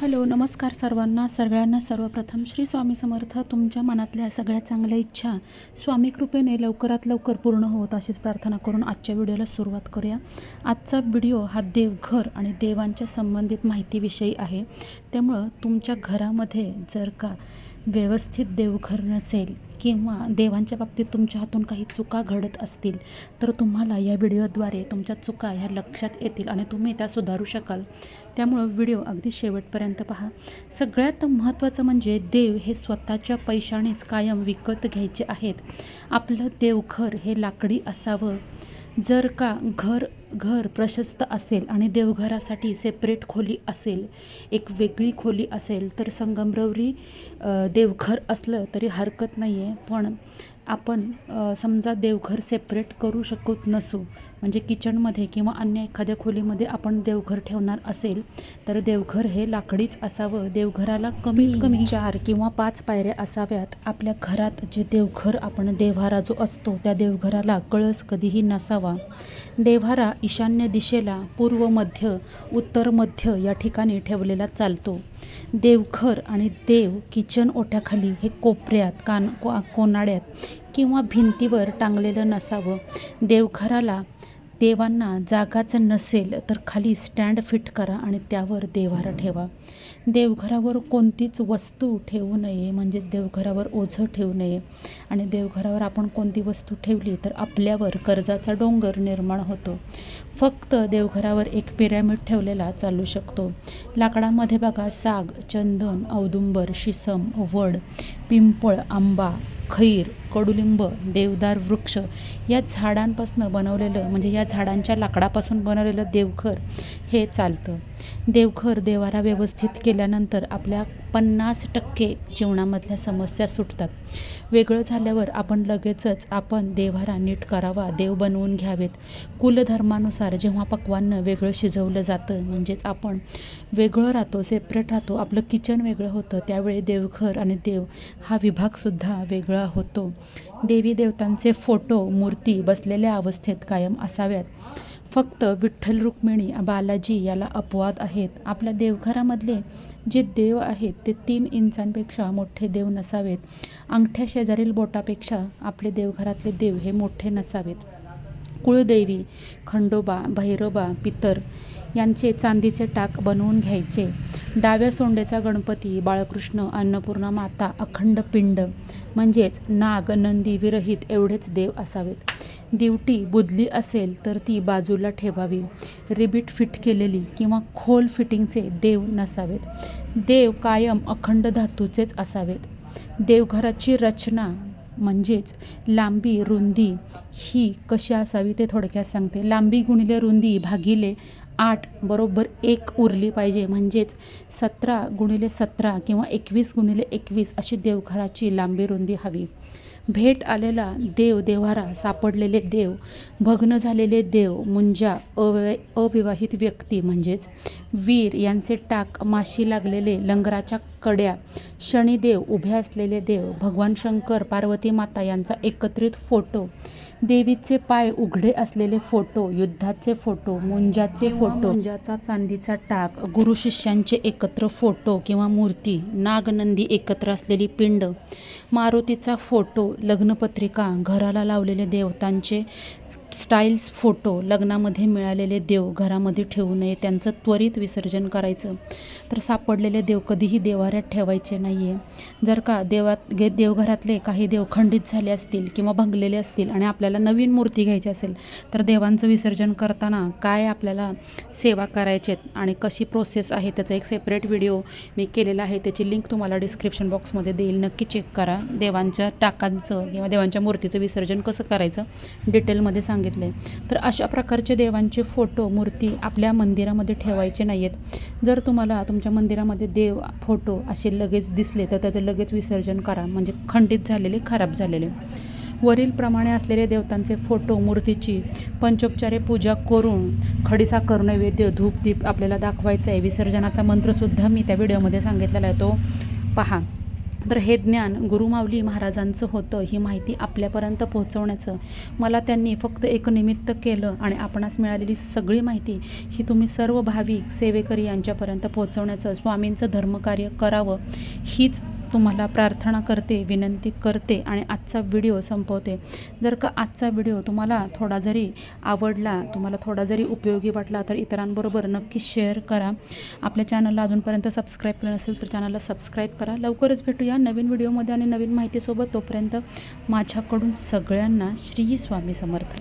Hello नमस्कार सर्वांना. सगळ्यांना सर्वप्रथम श्री स्वामी समर्थ. तुमच्या मनातल्या सगळ्या चांगल्या इच्छा स्वामी कृपेने लवकरात लवकर पूर्ण होत अशीच प्रार्थना करून आजच्या व्हिडिओला सुरुवात करूया. आजचा व्हिडिओ हा देवघर आणि देवांच्या संबंधित माहितीविषयी आहे. त्यामुळं तुमच्या घरामध्ये जर का व्यवस्थित देवघर नसेल किंवा देवांच्या बाबतीत तुमच्या हातून काही चुका घडत असतील तर तुम्हाला या व्हिडिओद्वारे तुमच्या चुका ह्या लक्षात येतील आणि तुम्ही त्या सुधारू शकाल. त्यामुळं व्हिडिओ अगदी शेवटपर्यंत पहा. सगळ्यात महत्त्वाचं म्हणजे देव हे स्वतःच्या पैशानेच कायम विकत घ्यायचे आहेत. आपलं देवघर हे लाकडी असावं. जर का घर घर प्रशस्त असेल आणि देवघरासाठी सेपरेट खोली असेल एक वेगळी खोली असेल तर संगमरवरी देवघर असलं तरी हरकत नाही आहे पण आपण समजा देवघर सेपरेट करू शकत नसू म्हणजे किचनमध्ये किंवा अन्य एखाद्या खोलीमध्ये आपण देवघर ठेवणार असेल तर देवघर हे लाकडीच असावं. देवघराला कमीत कमी चार किंवा पाच पायऱ्या असाव्यात. आपल्या घरात जे देवघर आपण देव्हारा जो असतो त्या देवघराला कळस कधीही नसावा. देव्हारा ईशान्य दिशेला पूर्व मध्य उत्तर मध्य या ठिकाणी ठेवलेला चालतो. देवघर आणि देव किचन ओट्याखाली हे कोपऱ्यात कान को कोनाड्यात किंवा भिंतीवर टांगलेलं नसावं. देवघराला देवांना जागाच नसेल तर खाली स्टँड फिट करा आणि त्यावर देवारा ठेवा. देवघरावर कोणतीच वस्तू ठेवू नये म्हणजेच देवघरावर ओझं ठेवू नये. आणि देवघरावर आपण कोणती वस्तू ठेवली तर आपल्यावर कर्जाचा डोंगर निर्माण होतो. फक्त देवघरावर एक पिरॅमिड ठेवलेला चालू शकतो. लाकडामध्ये बघा साग चंदन औदुंबर शिसम वड पिंपळ आंबा खैर कडुलिंब देवदार वृक्ष या झाडांपासून बनवलेलं म्हणजे या झाडांच्या लाकडापासून बनवलेलं देवघर हे चालतं. देवघर देवारा व्यवस्थित केल्यानंतर आपल्या पन्नास टक्के जीवनामधल्या समस्या सुटतात. वेगळं झाल्यावर आपण लगेचच आपण देवारा नीट करावा देव बनवून घ्यावेत. कुलधर्मानुसार जेव्हा पक्वान्न वेगळं शिजवलं जातं म्हणजेच आपण वेगळं राहतो सेपरेट राहतो आपलं किचन वेगळं होतं त्यावेळी देवघर आणि देव हा विभागसुद्धा वेगळं होतो. देवी देवतांचे फोटो मूर्ती बसलेल्या अवस्थेत कायम असाव्यात. फक्त विठ्ठल रुक्मिणी बालाजी याला अपवाद आहेत. आपल्या देवघरामधले जे देव आहेत ते तीन इंचांपेक्षा मोठे देव नसावेत. अंगठ्या शेजारील बोटापेक्षा आपले देवघरातले देव हे मोठे नसावेत. कुळदेवी खंडोबा भैरोबा पितर यांचे चांदीचे टाक बनवून घ्यायचे. डाव्या सोंडेचा गणपती बाळकृष्ण अन्नपूर्णा माता अखंड पिंड म्हणजेच नाग नंदी विरहित एवढेच देव असावेत. दिवटी बुदली असेल तर ती बाजूला ठेवावी. रिबीट फिट केलेली किंवा खोल फिटिंगचे देव नसावेत. देव कायम अखंड धातूचेच असावेत. देवघराची रचना म्हणजेच लांबी रुंदी ही कशी असावी ते थोडक्यात सांगते. लांबी गुणिले रुंदी भागिले आठ बरोबर एक उरली पाहिजे. म्हणजेच सतरा गुणिले सतरा किंवा एकवीस गुणिले एकवीस अशी देवघराची लांबी रुंदी हवी. भेट आलेला देव देव्हारा सापडलेले देव भग्न झालेले देव मुंजा अवय अविवाहित व्यक्ती म्हणजेच वीर यांचे टाक माशी लागलेले लंगराच्या कड्या शनिदेव उभे असलेले देव भगवान शंकर पार्वती माता यांचा एकत्रित फोटो देवीचे पाय उघडे असलेले फोटो युद्धाचे फोटो मुंजाचे फोटो. मुंजाचा चांदीचा टाक गुरु शिष्यांचे एकत्र फोटो किंवा मूर्ती नागनंदी एकत्र असलेली पिंड मारुतीचा फोटो लग्नपत्रिका घराला लावलेले देवतांचे स्टाईल्स फोटो लग्नामध्ये मिळालेले देव घरामध्ये ठेवू नये त्यांचं त्वरित विसर्जन करायचं. तर सापडलेले देव कधीही देवाऱ्यात ठेवायचे नाही आहे जर का देवात गे देवघरातले काही देव खंडित झाले असतील किंवा भंगलेले असतील आणि आपल्याला नवीन मूर्ती घ्यायची असेल तर देवांचं विसर्जन करताना काय आपल्याला सेवा करायचे आणि कशी प्रोसेस आहे त्याचा एक सेपरेट व्हिडिओ मी केलेला आहे. त्याची लिंक तुम्हाला डिस्क्रिप्शन बॉक्समध्ये देईल. नक्की चेक करा. देवांच्या टाकांचं किंवा देवांच्या मूर्तीचं विसर्जन कसं करायचं डिटेलमध्ये सांगेल. सांगितले. तर अशा प्रकारचे देवांचे फोटो मूर्ती आपल्या मंदिरामध्ये ठेवायचे नाही आहेत जर तुम्हाला तुमच्या मंदिरामध्ये देव फोटो असे लगेच दिसले तर त्याचं लगेच विसर्जन करा. म्हणजे खंडित झालेले खराब झालेले. वरीलप्रमाणे असलेले देवतांचे फोटो मूर्तीची पंचोपचारे पूजा करून खडीसाखर नैवेद्य धूप दीप आपल्याला दाखवायचा आहे विसर्जनाचा मंत्रसुद्धा मी त्या व्हिडिओमध्ये सांगितलेला आहे. तो पहा. तर हे ज्ञान गुरुमावली महाराजांचं होतं ही माहिती आपल्यापर्यंत पोहोचवण्याचं. मला त्यांनी फक्त एक निमित्त केलं आणि आपणास मिळालेली सगळी माहिती ही तुम्ही सर्व भाविक सेवेकरी यांच्यापर्यंत पोहोचवण्याचं स्वामींचं धर्मकार्य करावं हीच तुम्हाला प्रार्थना करते विनंती करते आणि आजचा व्हिडिओ संपवते. जर का आजचा व्हिडिओ तुम्हाला थोडा जरी आवडला तुम्हाला थोडा जरी उपयोगी वाटला तर इतरांबरोबर नक्की शेअर करा. आपल्या चॅनलला अजूनपर्यंत सबस्क्राईब केलं नसेल तर चॅनलला सबस्क्राईब करा. लवकरच भेटूया नवीन व्हिडिओमध्ये आणि नवीन माहितीसोबत. तोपर्यंत माझ्याकडून सगळ्यांना श्री स्वामी समर्थ.